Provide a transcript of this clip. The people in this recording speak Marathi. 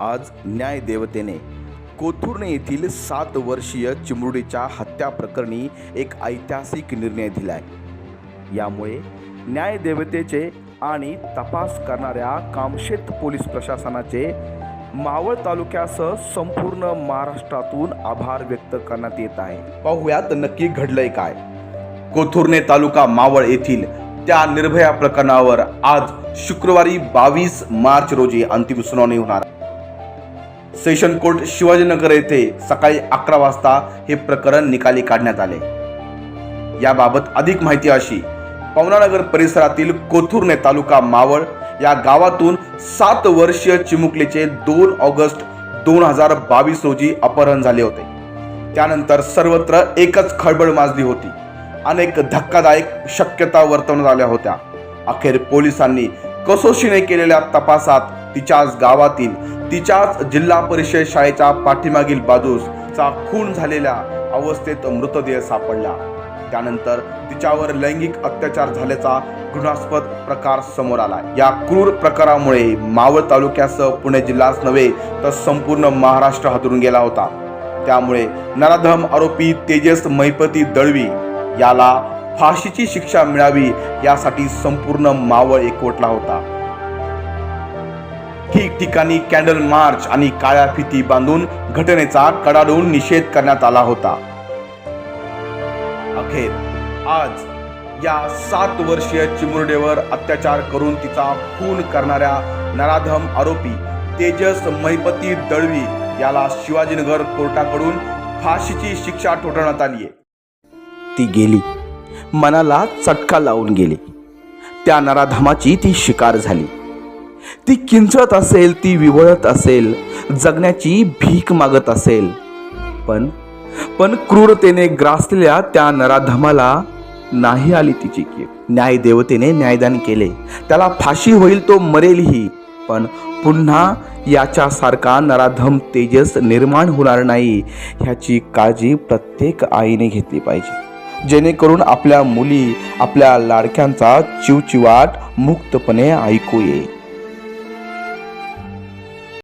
आज न्याय देवतेने कोथुर्णे येथील सात वर्षीय चिमुरडीच्या हत्या प्रकरणी एक ऐतिहासिक निर्णय दिलाय. यामुळे न्याय देवतेचे आणि तपास करणाऱ्या कामशेत पोलीस प्रशासनाचे मावळ तालुक्यासह संपूर्ण महाराष्ट्रातून आभार व्यक्त करण्यात येत आहे. पाहुयात नक्की घडलंय काय? कोथुर्णे तालुका मावळ येथील त्या निर्भया प्रकरणावर आज शुक्रवारी बावीस मार्च रोजी अंतिम सुनावणी होणार. सेशन कोर्ट शिवाजीनगर येथे सकाळी अकरा वाजता हे प्रकरण निकाली काढण्यात आले. याबाबत अधिक माहिती अशी पवनानगर परिसरातील कोथुर्णे तालुका मावळ या गावातून सात वर्षीय चिमुकलीचे दोन ऑगस्ट दोन हजार बावीस रोजी अपहरण झाले होते. त्यानंतर सर्वत्र एकच खळबळ माजली होती. अनेक धक्कादायक शक्यता वर्तवण्यात आल्या होत्या. अखेर पोलिसांनी कसोशीने केलेल्या तपासात तिच्याच गावातील तिच्याच जिल्हा परिषद शाळेच्या पाठीमागील बाजूस चा खून झालेल्या अवस्थेत मृतदेह सापडला. त्यानंतर तिच्यावर लैंगिक अत्याचार झाल्याचा घृणास्पद प्रकार समोर आला. या क्रूर प्रकारामुळे मावळ तालुक्यासह पुणे जिल्हाच नव्हे तर संपूर्ण महाराष्ट्र हादरून गेला होता. त्यामुळे नराधम आरोपी तेजस महिपती दळवी याला फाशीची शिक्षा मिळावी यासाठी संपूर्ण मावळ एकवटला होता. ठिकठिकाणी कॅन्डल मार्च आणि काळ्या फिती बांधून घटनेचा कडाडून निषेध करण्यात आला होता. अखेर आज या सात वर्षीय चिमुरडेवर अत्याचार करून तिचा खून करणाऱ्या नराधम आरोपी तेजस महिपती दळवी याला शिवाजीनगर कोर्टाकडून फाशीची शिक्षा ठोठवण्यात आली ती गेली. मनाला चटका लावून गेली. त्या नराधमाची ती शिकार झाली. ती किंचळत असेल ती विवळत असेल जगण्याची भीक मागत असेल. पण पण क्रूरतेने ग्रासलेल्या त्या नराधमाला नाही आली तिची की न्याय देवतेने न्यायदान केले. त्याला फाशी होईल तो मरेलही. पण पुन्हा याच्यासारखा नराधम तेजस निर्माण होणार नाही ह्याची काळजी प्रत्येक आईने घेतली पाहिजे. जेणेकरून आपल्या मुली आपल्या लाडक्यांचा चिवचिवाट मुक्तपणे ऐकू येईल.